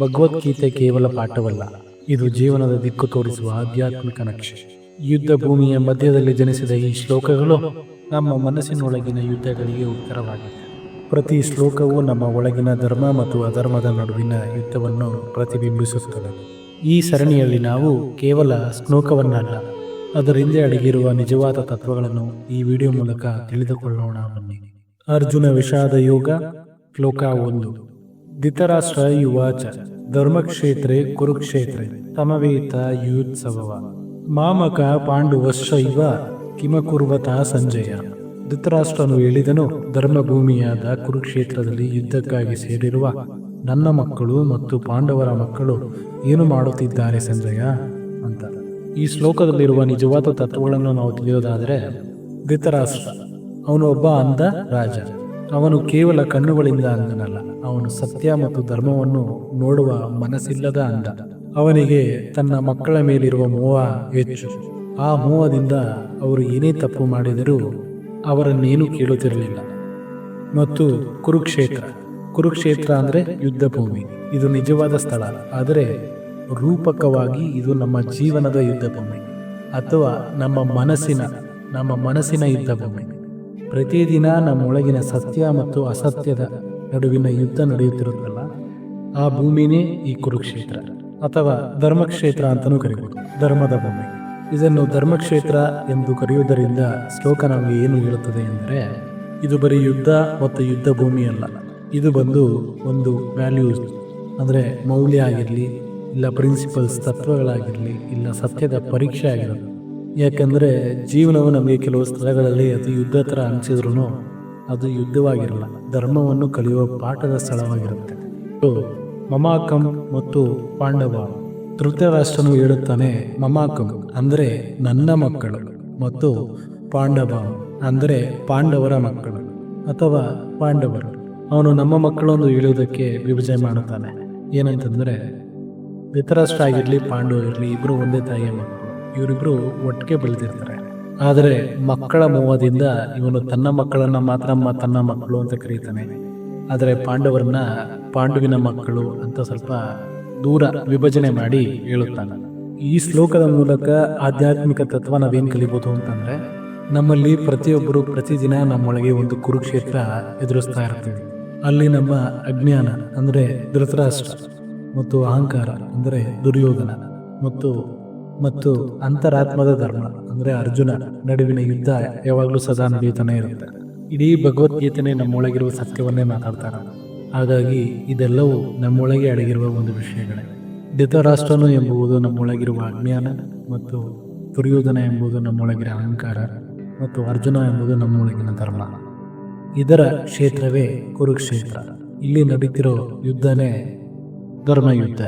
ಭಗವದ್ಗೀತೆ ಕೇವಲ ಪಾಠವಲ್ಲ, ಇದು ಜೀವನದ ದಿಕ್ಕು ತೋರಿಸುವ ಆಧ್ಯಾತ್ಮಿಕ ನಕ್ಷೆ. ಯುದ್ಧ ಭೂಮಿಯ ಮಧ್ಯದಲ್ಲಿ ಜನಿಸಿದ ಈ ಶ್ಲೋಕಗಳು ನಮ್ಮ ಮನಸ್ಸಿನೊಳಗಿನ ಯುದ್ಧಗಳಿಗೆ ಉತ್ತರವಾಗಿದೆ. ಪ್ರತಿ ಶ್ಲೋಕವು ನಮ್ಮ ಒಳಗಿನ ಧರ್ಮ ಮತ್ತು ಅಧರ್ಮದ ನಡುವಿನ ಯುದ್ಧವನ್ನು ಪ್ರತಿಬಿಂಬಿಸುತ್ತದೆ. ಈ ಸರಣಿಯಲ್ಲಿ ನಾವು ಕೇವಲ ಶ್ಲೋಕವನ್ನಲ್ಲ ಅದರ ಹಿಂದೆ ಅಡಗಿರುವ ನಿಜವಾದ ತತ್ವಗಳನ್ನು ಈ ವಿಡಿಯೋ ಮೂಲಕ ತಿಳಿದುಕೊಳ್ಳೋಣ ಬನ್ನಿ. ಅರ್ಜುನ ವಿಷಾದ ಯೋಗ, ಶ್ಲೋಕ ಒಂದು. ಧಿತರಾಷ್ಟ್ರ ಯುವಾಚ, ಧರ್ಮಕ್ಷೇತ್ರೆ ಕುರುಕ್ಷೇತ್ರ ಸಮವೇತ ಯುತ್ಸವ ಮಾಮಕ ಪಾಂಡುವಶ್ಚೈವ ಕಿಮಕುರ್ವತ ಸಂಜಯ. ಧೃತರಾಷ್ಟ್ರನು ಹೇಳಿದನು, ಧರ್ಮಭೂಮಿಯಾದ ಕುರುಕ್ಷೇತ್ರದಲ್ಲಿ ಯುದ್ಧಕ್ಕಾಗಿ ಸೇರಿರುವ ನನ್ನ ಮಕ್ಕಳು ಮತ್ತು ಪಾಂಡವರ ಮಕ್ಕಳು ಏನು ಮಾಡುತ್ತಿದ್ದಾರೆ ಸಂಜಯ? ಅಂತ. ಈ ಶ್ಲೋಕದಲ್ಲಿರುವ ನಿಜವಾದ ತತ್ವಗಳನ್ನು ನಾವು ತಿಳಿಯೋದಾದರೆ, ಧೃತರಾಷ್ಟ್ರ ಅವನು ಒಬ್ಬ ಅಂಧ ರಾಜ. ಅವನು ಕೇವಲ ಕಣ್ಣುಗಳಿಂದ ಅಂದನಲ್ಲ, ಅವನು ಸತ್ಯ ಮತ್ತು ಧರ್ಮವನ್ನು ನೋಡುವ ಮನಸ್ಸಿಲ್ಲದ ಅಂದ. ಅವನಿಗೆ ತನ್ನ ಮಕ್ಕಳ ಮೇಲಿರುವ ಮೋಹ ಹೆಚ್ಚು. ಆ ಮೋಹದಿಂದ ಅವರು ಏನೇ ತಪ್ಪು ಮಾಡಿದರೂ ಅವರನ್ನೇನು ಕೇಳುತ್ತಿರಲಿಲ್ಲ. ಮತ್ತು ಕುರುಕ್ಷೇತ್ರ. ಕುರುಕ್ಷೇತ್ರ ಅಂದರೆ ಯುದ್ಧ ಭೂಮಿ ಇದು ನಿಜವಾದ ಸ್ಥಳ, ಆದರೆ ರೂಪಕವಾಗಿ ಇದು ನಮ್ಮ ಜೀವನದ ಯುದ್ಧ ಭೂಮಿ ಅಥವಾ ನಮ್ಮ ಮನಸ್ಸಿನ ನಮ್ಮ ಮನಸ್ಸಿನ ಯುದ್ಧ ಭೂಮಿ ಪ್ರತಿದಿನ ನಮ್ಮೊಳಗಿನ ಸತ್ಯ ಮತ್ತು ಅಸತ್ಯದ ನಡುವಿನ ಯುದ್ಧ ನಡೆಯುತ್ತಿರುತ್ತಲ್ಲ ಆ ಭೂಮಿನೇ ಈ ಕುರುಕ್ಷೇತ್ರ ಅಥವಾ ಧರ್ಮಕ್ಷೇತ್ರ ಅಂತಲೂ ಕರೆಯಬಹುದು ಧರ್ಮದ ಭೂಮಿ. ಇದನ್ನು ಧರ್ಮಕ್ಷೇತ್ರ ಎಂದು ಕರೆಯುವುದರಿಂದ ಶ್ಲೋಕ ನಮಗೆ ಏನು ಹೇಳುತ್ತದೆ ಎಂದರೆ, ಇದು ಬರೀ ಯುದ್ಧ ಮತ್ತು ಯುದ್ಧ ಭೂಮಿ ಅಲ್ಲ. ಇದು ಬಂದು ಒಂದು ವ್ಯಾಲ್ಯೂಸ್ ಅಂದರೆ ಮೌಲ್ಯ ಆಗಿರಲಿ, ಇಲ್ಲ ಪ್ರಿನ್ಸಿಪಲ್ಸ್ ತತ್ವಗಳಾಗಿರಲಿ, ಇಲ್ಲ ಸತ್ಯದ ಪರೀಕ್ಷೆ ಆಗಿರೋದು. ಯಾಕಂದರೆ ಜೀವನವು ನಮಗೆ ಕೆಲವು ಸ್ಥಳಗಳಲ್ಲಿ ಅದು ಯುದ್ಧ ಥರ ಅನಿಸಿದ್ರು ಅದು ಯುದ್ಧವಾಗಿರಲ್ಲ. ಧರ್ಮವನ್ನು ಕಲಿಯುವ ಪಾಠದ ಸ್ಥಳವಾಗಿರುತ್ತೆ. ಮಮಾಕಂ ಮತ್ತು ಪಾಂಡವ ಧೃತರಾಷ್ಟ್ರನು ಹೇಳುತ್ತಾನೆ, ಮಮಾಕಂ ಅಂದರೆ ನನ್ನ ಮಕ್ಕಳು ಮತ್ತು ಪಾಂಡವ ಅಂದರೆ ಪಾಂಡವರ ಮಕ್ಕಳು ಅಥವಾ ಪಾಂಡವರು. ಅವನು ನಮ್ಮ ಮಕ್ಕಳು ಎಂದು ಹೇಳುವುದಕ್ಕೆ ವಿಭಜನೆ ಮಾಡುತ್ತಾನೆ. ಏನಂತಂದರೆ, ಧೃತರಾಷ್ಟ್ರ ಆಗಿರಲಿ, ಪಾಂಡವ ಇರಲಿ ಇಬ್ಬರು ಒಂದೇ ತಾಯಿಯ ಮಕ್ಕಳು. ಇವರಿಬ್ರು ಒಟ್ಟಿಗೆ ಬೆಳೆದಿರ್ತಾರೆ. ಆದರೆ ಮಕ್ಕಳ ಮೋಹದಿಂದ ಇವನು ತನ್ನ ಮಕ್ಕಳನ್ನ ಮಾತ್ರ ತನ್ನ ಮಕ್ಕಳು ಅಂತ ಕರೀತಾನೆ. ಆದರೆ ಪಾಂಡವರನ್ನ ಪಾಂಡುವಿನ ಮಕ್ಕಳು ಅಂತ ಸ್ವಲ್ಪ ದೂರ ವಿಭಜನೆ ಮಾಡಿ ಹೇಳುತ್ತಾನೆ. ಈ ಶ್ಲೋಕದ ಮೂಲಕ ಆಧ್ಯಾತ್ಮಿಕ ತತ್ವ ನಾವೇನು ಕಲಿಬೋದು ಅಂತಂದ್ರೆ, ನಮ್ಮಲ್ಲಿ ಪ್ರತಿಯೊಬ್ಬರು ಪ್ರತಿದಿನ ನಮ್ಮೊಳಗೆ ಒಂದು ಕುರುಕ್ಷೇತ್ರ ಎದುರಿಸ್ತಾ ಇರ್ತೀವಿ. ಅಲ್ಲಿ ನಮ್ಮ ಅಜ್ಞಾನ ಅಂದರೆ ಧೃತರಾಷ್ಟ್ರ ಮತ್ತು ಅಹಂಕಾರ ಅಂದರೆ ದುರ್ಯೋಧನ ಮತ್ತು ಮತ್ತು ಅಂತರಾತ್ಮದ ಧರ್ಮ, ಅಂದರೆ ಅರ್ಜುನ, ನಡುವಿನ ಯುದ್ಧ ಯಾವಾಗಲೂ ಸದಾ ನಡೆಯುತ್ತಾನೆ ಇರುತ್ತೆ. ಇಡೀ ಭಗವದ್ಗೀತೆನೇ ನಮ್ಮೊಳಗಿರುವ ಸತ್ಯವನ್ನೇ ಮಾತಾಡ್ತಾರ. ಹಾಗಾಗಿ ಇದೆಲ್ಲವೂ ನಮ್ಮೊಳಗೆ ಅಡಗಿರುವ ಒಂದು ವಿಷಯಗಳೇ. ಧೃತರಾಷ್ಟ್ರನು ಎಂಬುದು ನಮ್ಮೊಳಗಿರುವ ಅಜ್ಞಾನ ಮತ್ತು ದುರ್ಯೋಧನ ಎಂಬುದು ನಮ್ಮೊಳಗಿನ ಅಹಂಕಾರ ಮತ್ತು ಅರ್ಜುನ ಎಂಬುದು ನಮ್ಮೊಳಗಿನ ಧರ್ಮ. ಇದರ ಕ್ಷೇತ್ರವೇ ಕುರುಕ್ಷೇತ್ರ. ಇಲ್ಲಿ ನಡೀತಿರೋ ಯುದ್ಧನೇ ಧರ್ಮ ಯುದ್ಧ